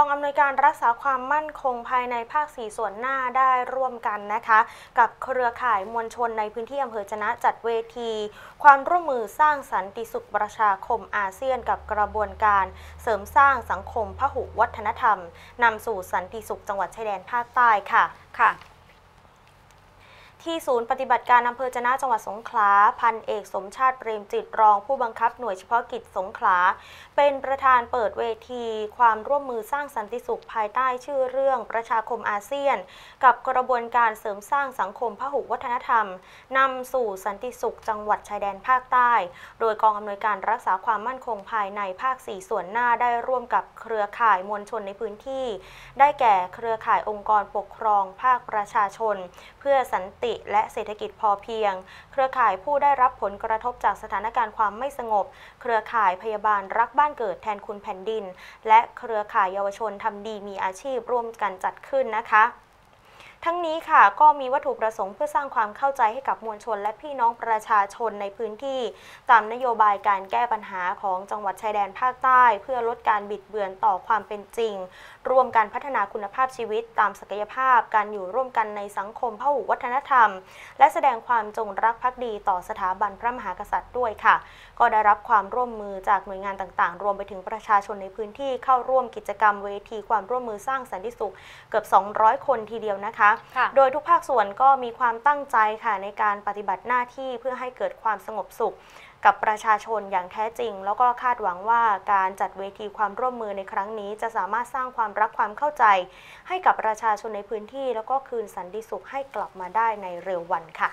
องอำนวยการรักษาความมั่นคงภายในภาคสี่ส่วนหน้าได้ร่วมกันนะคะ กับเครือข่ายมวลชนในพื้นที่อำเภอจนะจัดเวที ความร่วมมือสร้างสันติสุขประชาคมอาเซียนกับกระบวนการ เสริมสร้างสังคมพหุวัฒนธรรมนำสู่สันติสุขจังหวัดชายแดนภาคใต้ค่ะค่ะ ที่ศูนย์ปฏิบัติการอำเภอจนะจังหวัดสงขลา พันเอกสมชาติเปรมจิตรองผู้บังคับหน่วยเฉพาะกิจสงขลา เป็นประธานเปิดเวที ความร่วมมือสร้างสันติสุขภายใต้ชื่อเรื่องประชาคมอาเซียน กับกระบวนการเสริมสร้างสังคมพหุวัฒนธรรมนำสู่สันติสุขจังหวัดชายแดนภาคใต้ โดยกองอำนวยการรักษาความมั่นคงภายในภาคสี่ส่วนหน้าได้ร่วมกับเครือข่ายมวลชนในพื้นที่ ได้แก่เครือข่ายองค์กรปกครองภาคประชาชน เพื่อสันติและเศรษฐกิจพอเพียง เครือข่ายผู้ได้รับผลกระทบจากสถานการณ์ความไม่สงบ เครือข่ายพยาบาลรักบ้านเกิดแทนคุณแผ่นดิน และเครือข่ายเยาวชนทำดีมีอาชีพร่วมกันจัดขึ้นนะคะ ทั้งนี้ค่ะก็มีวัตถุประสงค์เพื่อสร้างความเข้าใจให้กับมวลชน และพี่น้องประชาชนในพื้นที่ตามนโยบายการแก้ปัญหาของจังหวัดชายแดนภาคใต้ เพื่อลดการบิดเบือนต่อความเป็นจริง รวมการพัฒนาคุณภาพชีวิต ตามศักยภาพ การอยู่ร่วมกันในสังคมพหุวัฒนธรรม และแสดงความจงรักภักดีต่อสถาบันพระมหากษัตริย์ด้วยค่ะ ก็ได้รับความร่วมมือจากหน่วยงานต่างๆ รวมไปถึงประชาชนในพื้นที่เข้าร่วมกิจกรรมเวทีความร่วมมือสร้างสันติสุข เกือบ 200 คนทีเดียวนะคะค่ะโดยทุกภาคส่วนก็มีความตั้งใจค่ะในการปฏิบัติหน้าที่เพื่อให้เกิดความสงบสุขกับประชาชนอย่างแท้จริง แล้วก็คาดหวังว่าการจัดเวทีความร่วมมือในครั้งนี้ จะสามารถสร้างความรักความเข้าใจ ให้กับประชาชนในพื้นที่ แล้วก็คืนสันติสุขให้กลับมาได้ในเร็ววันค่ะ